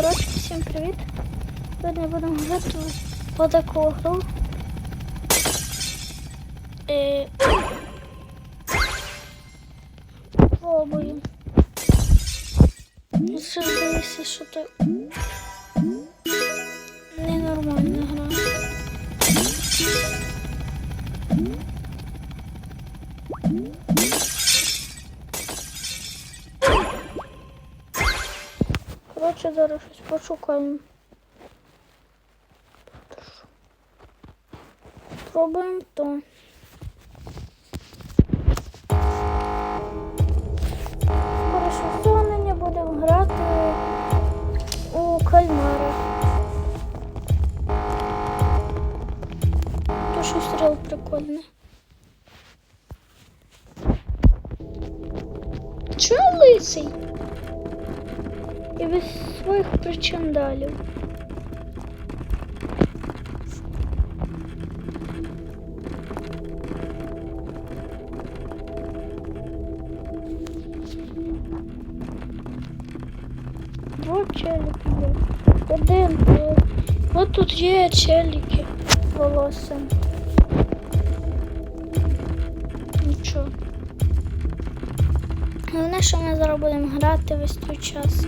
Коротше, всім привіт. Сьогодні будемо грати в таку гру. Е... Пробую. Ще дивися, що то ненормальна гра. Коротше, зараз щось пошукаємо. Пробуємо то. Хорошо, вторгнення будемо грати у кальмара. То щось стріл прикольне. Чого лисий? І без своїх причандалів. Два челіки є. Один. є. От тут є челіки волоссям. Нічого. Головне, що ми зараз будемо грати весь той час.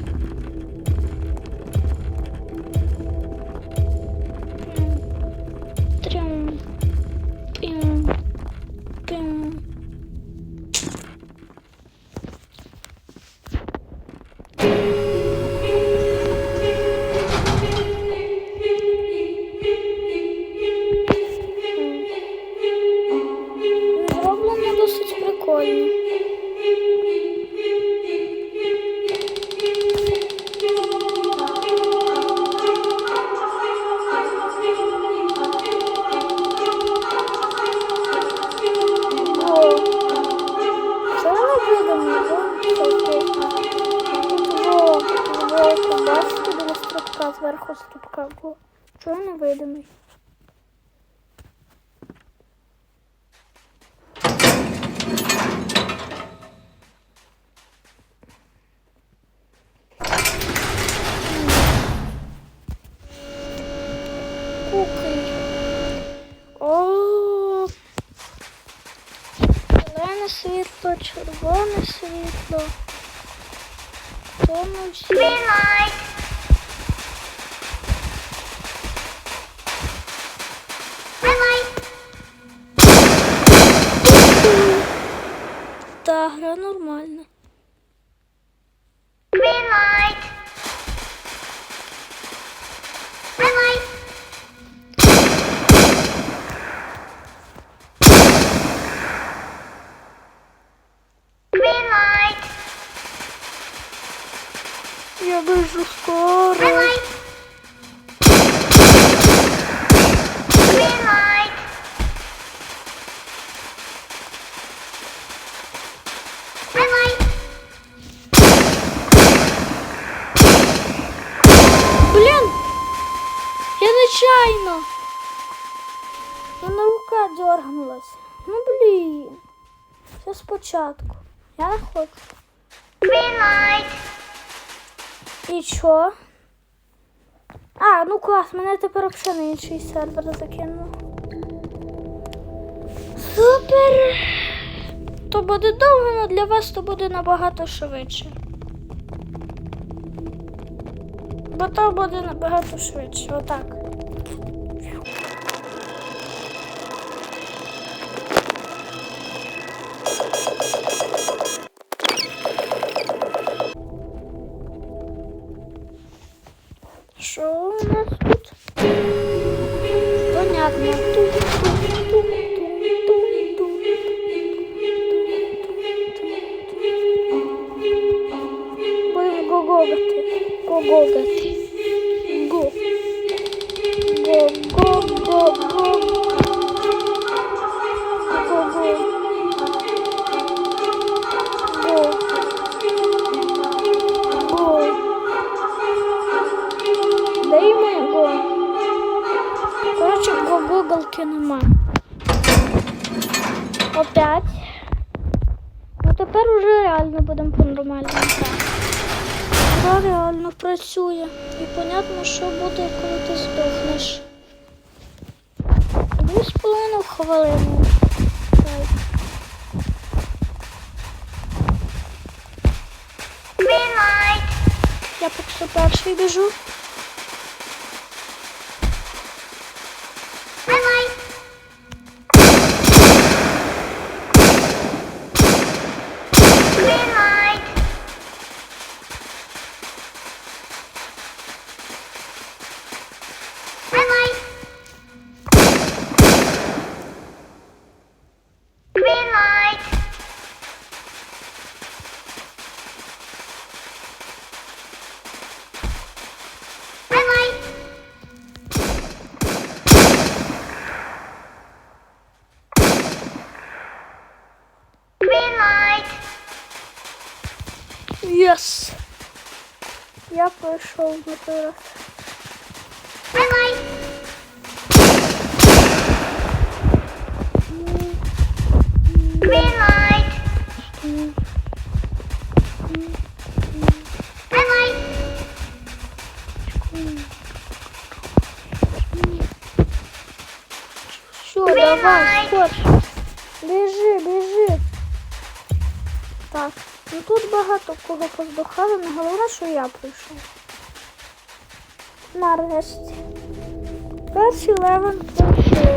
Стрибка була. Чого не видимий? Світло, червоне світло. Тому Та гра нормальна. Я вижу скоро. Блін! Я нечайно. Мене рука дернулась. Ну блін. Все спочатку. Я не хочу. І що? А, ну клас, мене тепер взагалі на інший сервер закинуло. Супер! То буде довго, але для вас то буде набагато швидше. Бо то буде набагато швидше. Отак. Гуглки нема. Опять. Ну тепер уже реально будемо по-нормальному грати. реально працює. І понятно, що буде, коли ти здохнеш. Дві з половиною хвилини. Я поки що перший біжу. Єс! Я пройшов. Red light. Green light. Red light. Все, давай, скорше. Біжи, біжи. Так, ну тут багато кого поздохали, але головне, що я прийшов. Нарешті. Перший левел пройшов.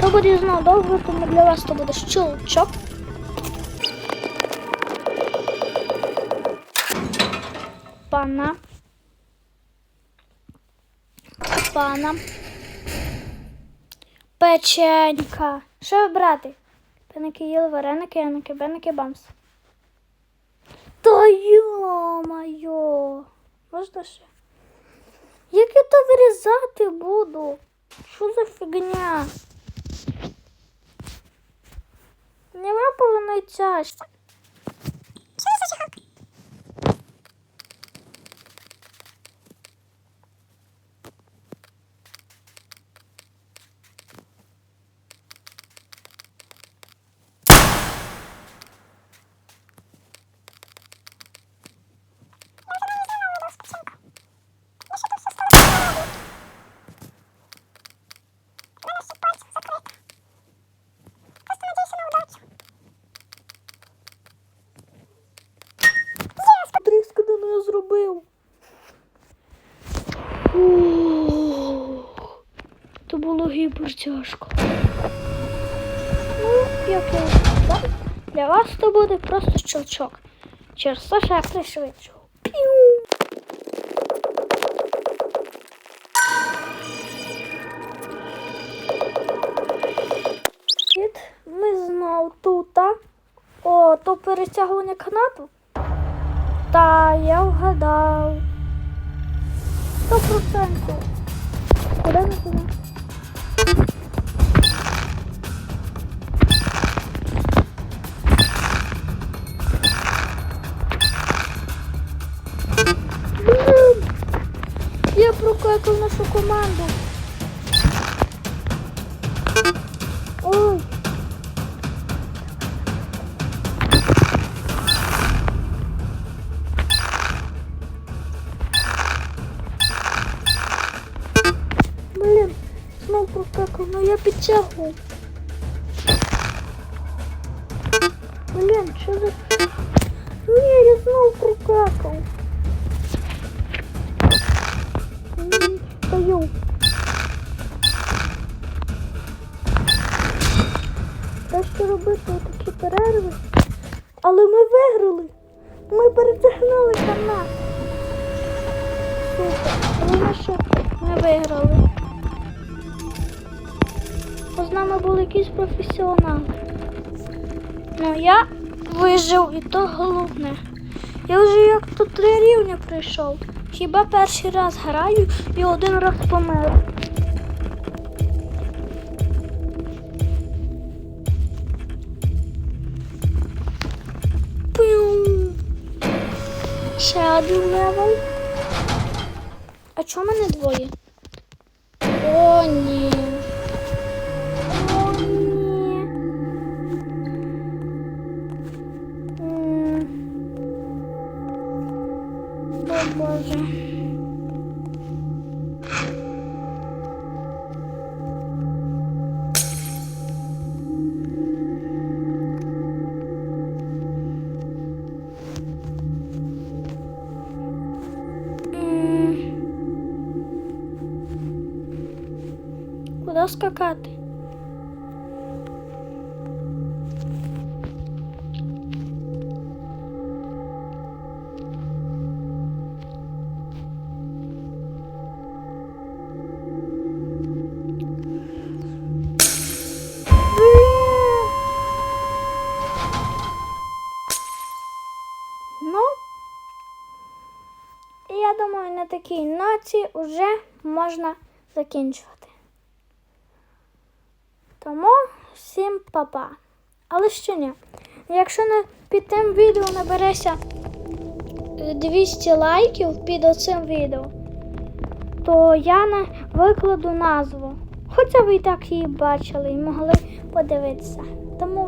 То буде знову довго, тому для вас то буде щелчок. Пана. Пана. Печенька. Що брати? Пеники їли, вареники, яники, беники, бамс. Та йо-майо. Можна ще? Як я то вирізати буду? Що за фігня? Не випало найтяжче. Тріскадину я зробив. Ух, То було. Ну, як я вже сказав, для вас то буде просто щелчок. Через те, що я пришвидшив. Піу! Ми знов тут. О, то перетягування канату? Та я вгадав. Сто процентів. Куди ми туди? Команду. Ой. Блін, знов прокакав, ну я підтягував. Блін, що за... Ні, я знов прокакав. Робити такі перерви. Але ми виграли. Ми перетягнули канат. Супер. Що ми виграли. Бо з нами були якісь професіонали. Ну я вижив і то головне. Я вже як то три рівня пройшов. Хіба перший раз граю і один раз помер. Ще один. А чому мене двоє? О, ні. Куди скакати? Ну, я думаю, на такій ноті вже можна закінчувати. Тому всім па-па. Але ще ні. Якщо не під тим відео набереся е, 200 лайків під оцим відео, то я не викладу назву. Хоча ви і так її бачили і могли подивитися. Тому